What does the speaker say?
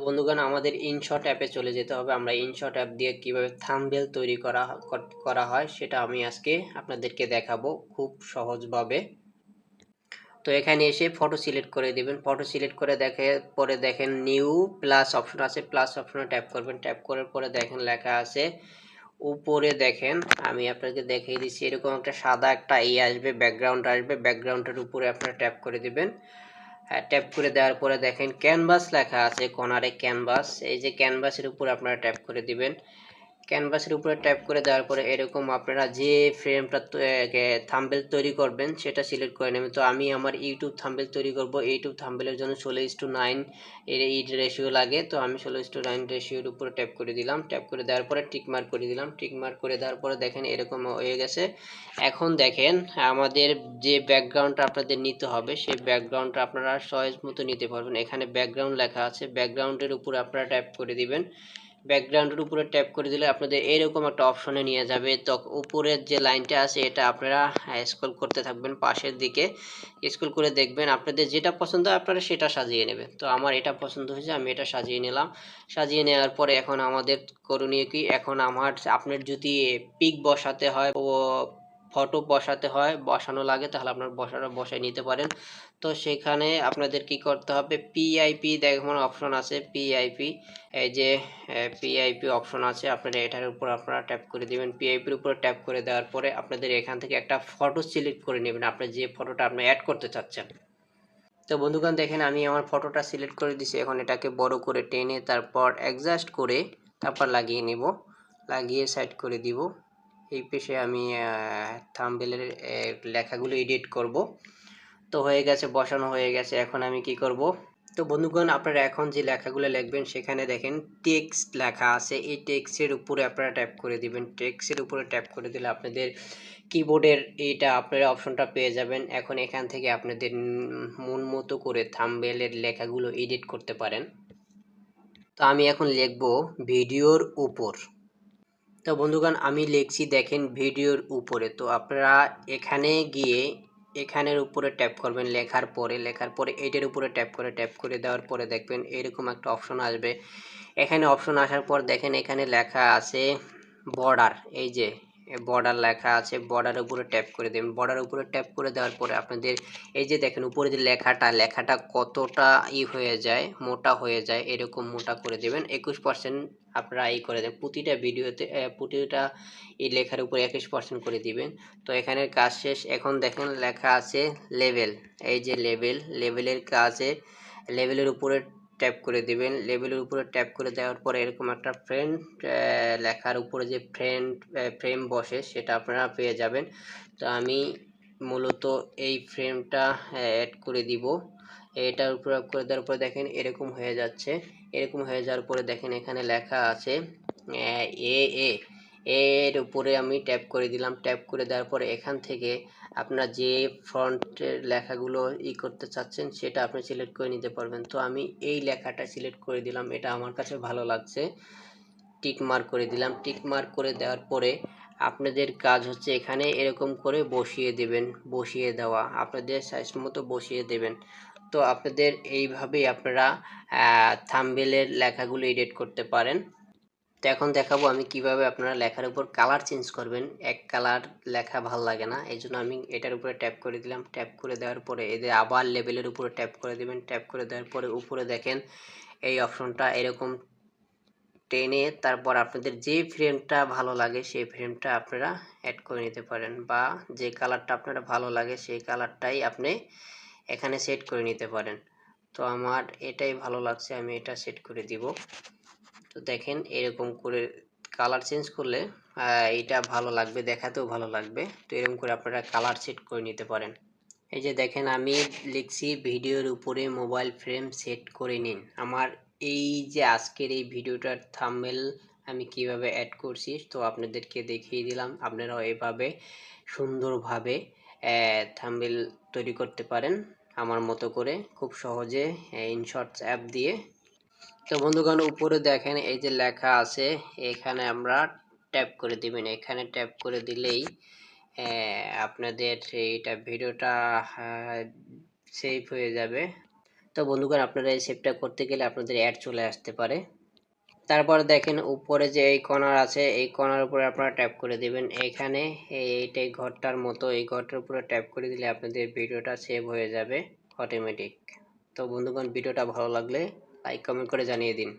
বন্ধুগণ, আমাদের ইনশট অ্যাপে চলে যেতে হবে। আমরা ইনশট অ্যাপ দিয়ে কীভাবে থাম্বনেল তৈরি কর- করা হয় সেটা আমি আজকে আপনাদেরকে দেখাবো খুব সহজভাবে। তো এখানে এসে ফটো সিলেক্ট করে দিবেন। ফটো সিলেক্ট করে দেখে, পরে দেখেন নিউ প্লাস অপশন আছে। প্লাস অপশনে ট্যাপ করবেন। ট্যাপ করার পরে দেখেন লেখা আছে, উপরে দেখেন, আমি আপনাকে দেখিয়ে দিচ্ছি, এরকম একটা সাদা একটা ই আসবে ব্যাকগ্রাউন্ড আসবে। ব্যাকগ্রাউন্ডের উপরে আপনারা ট্যাপ করে দিবেন। ট্যাপ করে দেওয়ার পরে দেখেন ক্যানভাস লেখা আছে কর্নারে ক্যানভাস এই যে ক্যানভাসের উপর আপনারা ট্যাপ করে দিবেন। ক্যানভাসের উপরে ট্যাপ করে দেওয়ার পরে এরকম আপনারা যে ফ্রেমটা থাম্বেল তৈরি করবেন, সেটা সিলেক্ট করে নেবেন। তো আমি আমার ইউটিউব থাম্বেল তৈরি করব। ইউটিউব থাম্বেলের জন্য ষোলো ইস টু নাইন এর এই রেশিও লাগে। তো আমি ষোলো ইস টু নাইন রেশিওর উপরে ট্যাপ করে দিলাম। ট্যাপ করে দেওয়ার পরে টিক মার্ক করে দিলাম। টিক মার্ক করে দেওয়ার পরে দেখেন এরকম হয়ে গেছে। এখন দেখেন আমাদের যে ব্যাকগ্রাউন্ডটা আপনাদের নিতে হবে, সেই ব্যাকগ্রাউন্ডটা আপনারা সহজ মতো নিতে পারবেন। এখানে ব্যাকগ্রাউন্ড লেখা আছে। ব্যাকগ্রাউন্ডের উপরে আপনারা ট্যাপ করে দিবেন। ব্যাকগ্রাউন্ডের উপরে ট্যাপ করে দিলে আপনাদের এরকম একটা অপশনে নিয়ে যাবে। তো উপরের যে লাইনটা আছে, এটা আপনারা স্ক্রল করতে থাকবেন পাশের দিকে। স্ক্রল করে দেখবেন আপনাদের যেটা পছন্দ হয় আপনারা সেটা সাজিয়ে নেবেন। তো আমার এটা পছন্দ হয়েছে, আমি এটা সাজিয়ে নিলাম। সাজিয়ে নেওয়ার পরে এখন আমাদের করণীয় কি? এখন আমার, আপনার যদি পিক বসাতে হয়, ও ফটো বসাতে হয়, বসানো লাগে, তাহলে আপনার বসানো, বসায় নিতে পারেন। তো সেখানে আপনাদের কি করতে হবে? পিআইপি দেখুন অপশন আছে পিআইপি এই যে পিআইপি অপশন আছে, আপনারা এটার উপর আপনারা ট্যাপ করে দিবেন। পিআইপির উপর ট্যাপ করে দেওয়ার পরে আপনাদের এখান থেকে একটা ফটো সিলেক্ট করে নেবেন আপনার যে ফটোটা আপনি অ্যাড করতে চাচ্ছেন। তো বন্ধুগণ, দেখেন, আমি আমার ফটোটা সিলেক্ট করে দিছি, এখন এটাকে বড় করে টেনে তারপর অ্যাডজাস্ট করে তারপর লাগিয়ে নিব, লাগিয়ে সাইড করে দিব। এই পেশে আমি থাম্বেলের লেখাগুলো এডিট করব। তো হয়ে গেছে, বসানো হয়ে গেছে। এখন আমি কি করব? তো বন্ধুগণ, আপনারা এখন যে লেখাগুলো লিখবেন, সেখানে দেখেন টেক্সট লেখা আছে। এই টেক্সটের উপরে আপনারা ট্যাপ করে দিবেন। টেক্সটের উপরে ট্যাপ করে দিলে আপনাদের কিবোর্ডের এইটা, আপনারা অপশনটা পেয়ে যাবেন। এখন এখান থেকে আপনাদের মন মতো করে থাম্বেলের লেখাগুলো এডিট করতে পারেন। তো আমি এখন লিখব, ভিডিওর উপর তো বন্ধুগণ, আমি লিখছি, দেখেন ভিডিওর উপরে। তো আপনারা এখানে গিয়ে এখানের উপরে ট্যাপ করবেন লেখার পরে। লেখার পরে এইটার উপরে ট্যাপ করে ট্যাপ করে দেওয়ার পরে দেখবেন এরকম একটা অপশন আসবে। এখানে অপশন আসার পর দেখেন এখানে লেখা আছে বর্ডার এই যে বর্ডার লেখা আছে বর্ডারের উপরে ট্যাপ করে দেবেন। বর্ডারের উপরে ট্যাপ করে দেওয়ার পরে আপনাদের এই যে দেখেন, উপরে যে লেখাটা লেখাটা কতটা ই হয়ে যায়, মোটা হয়ে যায়, এরকম মোটা করে দেবেন। একুশ পার্সেন্ট আপনারা এই করে দেন প্রতিটা ভিডিওতে প্রতিটা এই লেখার উপরে একুশ পার্সেন্ট করে দিবেন। তো এখানের কাজ শেষ। এখন দেখেন, লেখা আছে লেভেল এই যে লেভেল লেভেলের কাজে লেভেলের উপরে ট্যাপ করে দিবেন। লেভেলের উপরে ট্যাপ করে দেওয়ার পরে এরকম একটা ফ্রেন্ড লেখার উপরে যে ফ্রেন্ড ফ্রেম বসে সেটা আপনারা পেয়ে যাবেন। তো আমি মূলত এই ফ্রেমটা অ্যাড করে দিব। এটার উপর করে দেওয়ার পরে দেখেন এরকম হয়ে যাচ্ছে। এরকম হয়ে যাওয়ার পরে দেখেন এখানে লেখা আছে এ এ এর উপরে আমি ট্যাপ করে দিলাম। ট্যাপ করে দেওয়ার পরে এখান থেকে আপনারা যে ফ্রন্টের লেখাগুলো ই করতে চাচ্ছেন, সেটা আপনি সিলেক্ট করে নিতে পারবেন। তো আমি এই লেখাটা সিলেক্ট করে দিলাম, এটা আমার কাছে ভালো লাগছে। টিক মার্ক করে দিলাম। টিক মার্ক করে দেওয়ার পরে আপনাদের কাজ হচ্ছে এখানে এরকম করে বসিয়ে দেবেন, বসিয়ে দেওয়া। আপনাদের সাইজ মতো বসিয়ে দেবেন। তো আপনাদের এইভাবেই আপনারা থাম্বেলের লেখাগুলো এডিট করতে পারেন। তো এখন দেখাবো আমি কীভাবে আপনারা লেখার উপর কালার চেঞ্জ করবেন। এক কালার লেখা ভালো লাগে না এই জন্য আমি এটার উপরে ট্যাপ করে দিলাম। ট্যাপ করে দেওয়ার পরে এদের আবার লেভেলের উপরে ট্যাপ করে দেবেন। ট্যাপ করে দেওয়ার পরে উপরে দেখেন এই অপশনটা এরকম টেনে তারপর আপনাদের যে ফ্রেমটা ভালো লাগে সেই ফ্রেমটা আপনারা অ্যাড করে নিতে পারেন বা যে কালারটা আপনারা ভালো লাগে সেই কালারটাই আপনি এখানে সেট করে নিতে পারেন। তো আমার এটাই ভালো লাগছে, আমি এটা সেট করে দিব। তো দেখেন এরকম করে কালার চেঞ্জ করলে এটা ভালো লাগবে, দেখাতেও ভালো লাগবে। তো এরকম করে আপনারা কালার সেট করে নিতে পারেন। এই যে দেখেন, আমি লিখছি ভিডিওর উপরে মোবাইল ফ্রেম সেট করে নিন। আমার এই যে আজকের এই ভিডিওটার থাম্বেল আমি কীভাবে অ্যাড করছি, তো আপনাদেরকে দেখিয়ে দিলাম। আপনারাও এভাবে সুন্দরভাবে থাম্বেল তৈরি করতে পারেন আমার মতো করে। খুব সহজে ইনশর্টস অ্যাপ দিয়ে তো বন্ধুগণ, উপরে দেখেন এই যে লেখা আছে, এখানে আমরা ট্যাপ করে দিবেন। এখানে ট্যাপ করে দিলেই আপনাদের এইটা ভিডিওটা সেভ হয়ে যাবে। তো বন্ধুগণ, আপনারা এই সেভটা করতে গেলে আপনাদের অ্যাড চলে আসতে পারে। তারপর দেখেন, উপরে যে এই কর্নার আছে, এই কর্নার উপরে আপনারা ট্যাপ করে দিবেন। এখানে এইটাই ঘরটার মতো, এই ঘরটার উপরে ট্যাপ করে দিলে আপনাদের ভিডিওটা সেভ হয়ে যাবে অটোমেটিক তো বন্ধুগণ, ভিডিওটা ভালো লাগলে লাইক কমেন্ট করে জানিয়ে দিন।